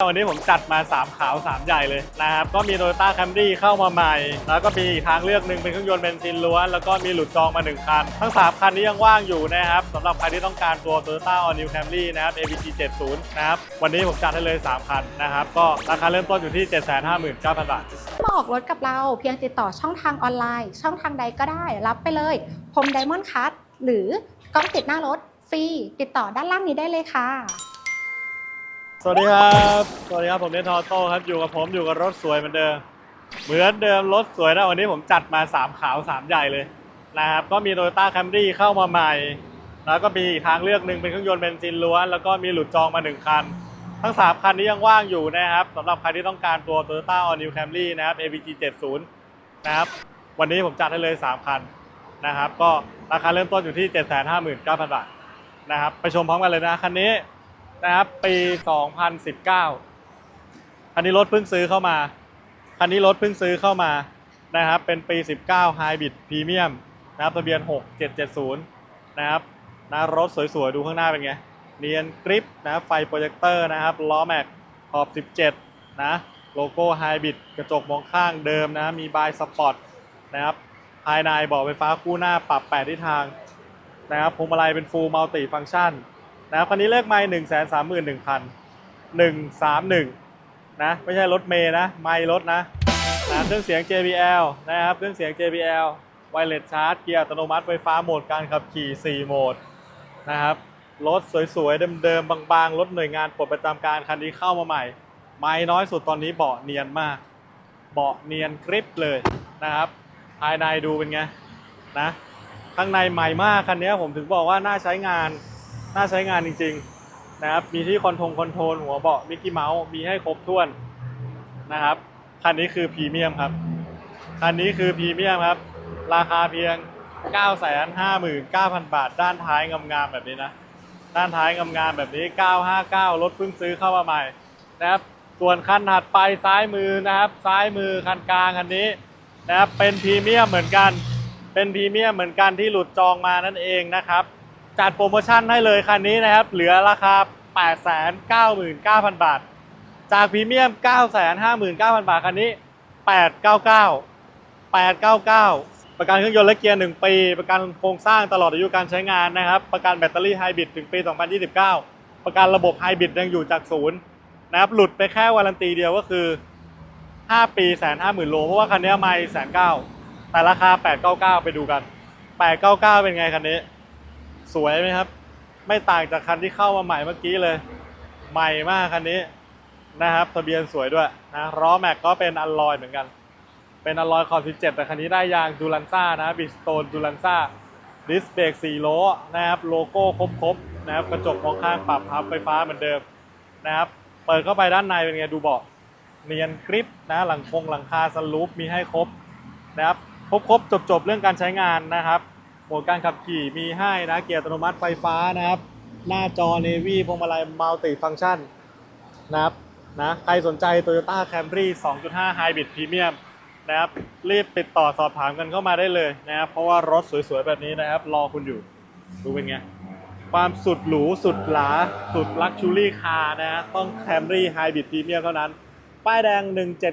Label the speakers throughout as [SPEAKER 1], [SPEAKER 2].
[SPEAKER 1] วันนี้ผมจัดมา 3 ขาว 3 ใหญ่เลยนะครับ ก็มี Toyota Camry เข้ามาใหม่ แล้วก็มีอีกทางเลือกหนึ่งเป็นเครื่องยนต์เบนซินล้วน แล้วก็มีหลุดจองมา 1 คัน ทั้ง 3 คันนี้ยังว่างอยู่นะครับสำหรับใครที่ต้องการตัว Toyota All New Camry นะครับ AVG 70 นะครับ วันนี้ผมจัดให้เลย 3 คันนะครับ ก็ราคาเริ่มต้นอยู่ที่ 759,000 บาท
[SPEAKER 2] มาออกรถกับเราเพียงติดต่อช่องทางออนไลน์ ช่องทางใดก็ได้รับไปเลยพรมไดมอนด์คัตหรือกล้องติดหน้ารถฟรีติดต่อด้านล่างนี้ได้เลยค่ะ
[SPEAKER 1] สวัสดีครับ สวัสดีครับผมเนทอโต้ครับ อยู่กับผมอยู่กับรถสวยเหมือนเดิม เหมือนเดิมรถสวยนะวันนี้ผมจัดมา 3 ขาว 3 ใหญ่เลยนะครับ ก็มี Toyota Camry เข้ามาใหม่ แล้วก็มีอีกทางเลือกหนึ่งเป็นเครื่องยนต์เบนซินล้วน แล้วก็มีหลุดจองมา 1 คัน ทั้ง 3 คันนี้ยังว่างอยู่นะครับสำหรับใครที่ต้องการตัว Toyota All New Camry นะครับ AVG 70นะครับ วันนี้ผมจัดให้เลย 3 คันนะครับ ก็ราคาเริ่มต้นอยู่ที่ 759,000 บาทนะครับ ไปชมพร้อมกันเลยนะคันนี้ นะครับปี 2019 คันนี้รถเพิ่งซื้อเข้ามา คันนี้รถเพิ่งซื้อเข้ามานะครับเป็นปี 19 Hybrid Premium นะครับทะเบียน 6770 นะครับนะรถสวยๆ ดูข้างหน้าเป็นไง เนียนกริปนะไฟโปรเจคเตอร์นะครับล้อแม็กขอบ 17 นะโลโก้ Hybrid กระจกมองข้างเดิมนะมีบายสปอร์ตนะครับภายในบาะไฟฟ้าคู่หน้าปรับ 8 ทิศทางนะครับพวงมาลัยเป็น Full Multi Function น รับคันนี้เลขไมล์หนึ่งแสนสามหมื่นหนึ่งพันหนึ่งสามหนึ่งนะไม่ใช่รถเมย์นะ ไมล์รถนะนะเครื่องเสียง JBL นะครับเครื่องเสียง JBL ไวเลสชาร์จเกียร์อัตโนมัติไฟฟ้าโหมดการขับขี่ 4 โหมดนะครับรถสวยๆ เดิมๆ บางๆ รถหน่วยงานปลดประจำการคันนี้เข้ามาใหม่ ไม้น้อยสุดตอนนี้เบาะเนียนมาก เบาะเนียนกริปเลยนะครับ ภายในดูเป็นไงนะ ข้างในใหม่มากคันนี้ผมถึงบอกว่าน่าใช้งาน น่าใช้งานจริง ๆ นะครับ มีที่คอนโทรลคอนโทรลหัวเบาะมิกกี้เมาส์มีให้ครบถ้วนนะครับ คันนี้คือพรีเมียมครับ คันนี้คือพรีเมียมครับ ราคาเพียง 959,000 บาท ด้านท้ายงามๆแบบนี้นะ ด้านท้ายงามๆแบบนี้ 959 รถเพิ่งซื้อเข้ามาใหม่นะครับ ส่วนคันถัดไปซ้ายมือนะครับ ซ้ายมือคันกลางคันนี้นะครับ เป็นพรีเมียมเหมือนกัน เป็นพรีเมียมเหมือนกันที่หลุดจองมานั่นเองนะครับ จัดโปรโมชั่นให้เลยคันนี้นะครับ เหลือราคา 899,000 บาท จากพรีเมียม 959,000 บาทคันนี้ 899 899 ประกันเครื่องยนต์และเกียร์ 1 ปี ประกันโครงสร้างตลอดอายุการใช้งานนะครับ ประกันแบตเตอรี่ไฮบริดถึงปี 2029 ประกันระบบไฮบริดยังอยู่จากศูนย์นะครับหลุดไปแค่วารันตีเดียวก็คือ 5 ปีแสนห้าหมื่นโล เพราะว่าคันนี้ไม่แสนเก้าแต่ราคา 899 ไปดูกัน 899 เป็นไงคันนี้ สวยไหมครับ ไม่ต่างจากคันที่เข้ามาใหม่เมื่อกี้เลย ใหม่มากคันนี้นะครับ ทะเบียนสวยด้วยนะล้อแม็กก็เป็นอัลลอยเหมือนกัน เป็นอัลลอยขอบ 17 แต่คันนี้ได้ยางดูลันซ่านะบิสโตนดูลันซ่าดิสเบรก4โล้อนะครับโลโก้ครบๆนะครับกระจกมองข้างปรับพับไฟฟ้าเหมือนเดิมนะครับเปิดเข้าไปด้านในเป็นไงดูเบาะเนียนกริปนะหลังคงหลังคาสลูปมีให้ครบนะครับครบๆจบๆเรื่องการใช้งานนะครับ โหมดการขับขี่มีให้นะเกียร์อัตโนมัติไฟฟ้านะครับ หน้าจอ Navy พวงมาลัยมัลติฟัง c t ชันนะครับนะใครสนใจ Toyota Camry 2.5 Hybrid Premium นะครับรีบติดต่อสอบถามกันเข้ามาได้เลยนะครับเพราะว่ารถสวยๆ แบบนี้นะครับ รอคุณอยู่ดูเป็นไง ความสุดหรู สุดหลา สุดลักชูรี่คาร์นะฮะต้อง Camry Hybrid Premium เท่านั้น ป้ายแดง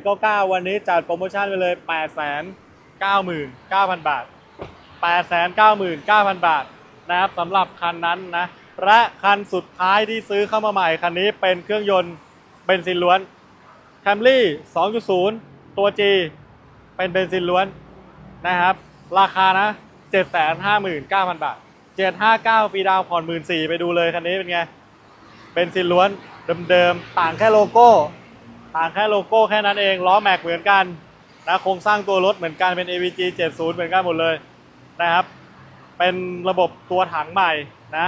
[SPEAKER 1] 1799 วันนี้จัดโปรโมชั่นไปเลย 899,000 บาท 899,000 บาทนะครับสำหรับคันนั้นนะและคันสุดท้ายที่ซื้อเข้ามาใหม่คันนี้เป็นเครื่องยนต์เบนซินล้วน Camry 2.0 ตัว G เป็นเบนซินล้วนนะครับ ราคานะ 759,000 บาท 759ฟรีดาวผ่อน 14,000ไปดูเลยคันนี้เป็นไงเป็นซินล้วนเดิมๆ ต่างแค่โลโก้ ต่างแค่โลโก้แค่นั้นเอง ล้อแม็กเหมือนกันนะโครงสร้างตัวรถเหมือนกันเป็น AVG 70 เหมือนกันหมดเลย นะครับ เป็นระบบตัวถังใหม่นะ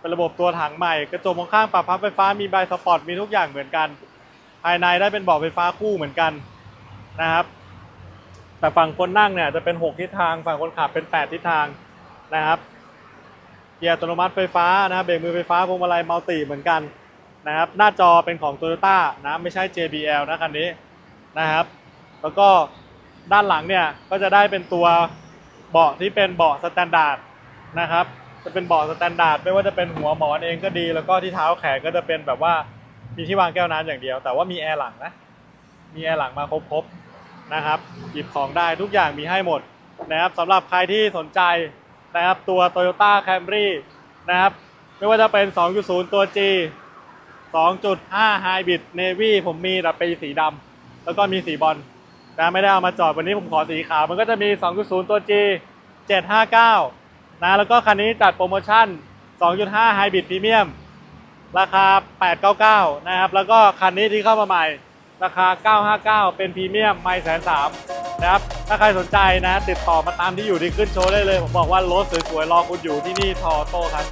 [SPEAKER 1] เป็นระบบตัวถังใหม่กระจกมองข้างปรับพับไฟฟ้ามีบายสปอร์ตมีทุกอย่างเหมือนกัน ภายในได้เป็นเบาะไฟฟ้าคู่เหมือนกันนะครับ แต่ฝั่งคนนั่งเนี่ยจะเป็น6ทิศทางฝั่งคนขับเป็น8ทิศทางนะครับเกียร์อัตโนมัติไฟฟ้านะเบรกมือไฟฟ้าพวงมาลัยมัลติเหมือนกันนะครับ หน้าจอเป็นของ Toyota นะไม่ใช่ JBL นะคันนี้นะครับ แล้วก็ด้านหลังเนี่ยก็จะได้เป็นตัว เบาะที่เป็นเบาะสแตนดาร์ดนะครับ จะเป็นเบาะสแตนดาร์ดไม่ว่าจะเป็นหัวหมอนเองก็ดี แล้วก็ที่เท้าแขนก็จะเป็นแบบว่ามีที่วางแก้วน้ำอย่างเดียว แต่ว่ามีแอร์หลังนะ มีแอร์หลังมาครบๆนะครับ หยิบของได้ทุกอย่างมีให้หมดนะครับสำหรับใครที่สนใจนะครับตัว Toyota Camry นะครับไม่ว่าจะเป็น 2.0 ตัว G 2.5 Hybrid Navy ผมมีแต่เป็นสีดำแล้วก็มีสีบอล นะไม่ได้เอามาจอดวันนี้ผมขอสีขาว มันก็จะมี 2.0 ตัว G 759 นะแล้วก็คันนี้จัดโปรโมชั่น 2.5 Hybrid Premium ราคา 899 นะครับ แล้วก็คันนี้ที่เข้ามาใหม่ ราคา 959 เป็นพรีเมียมไม่แสนสามนะครับ ถ้าใครสนใจนะ ติดต่อมาตามที่อยู่ที่ขึ้นโชว์ได้เลย ผมบอกว่ารถสวยๆ รอคุณอยู่ที่นี่ทอโต้ครับ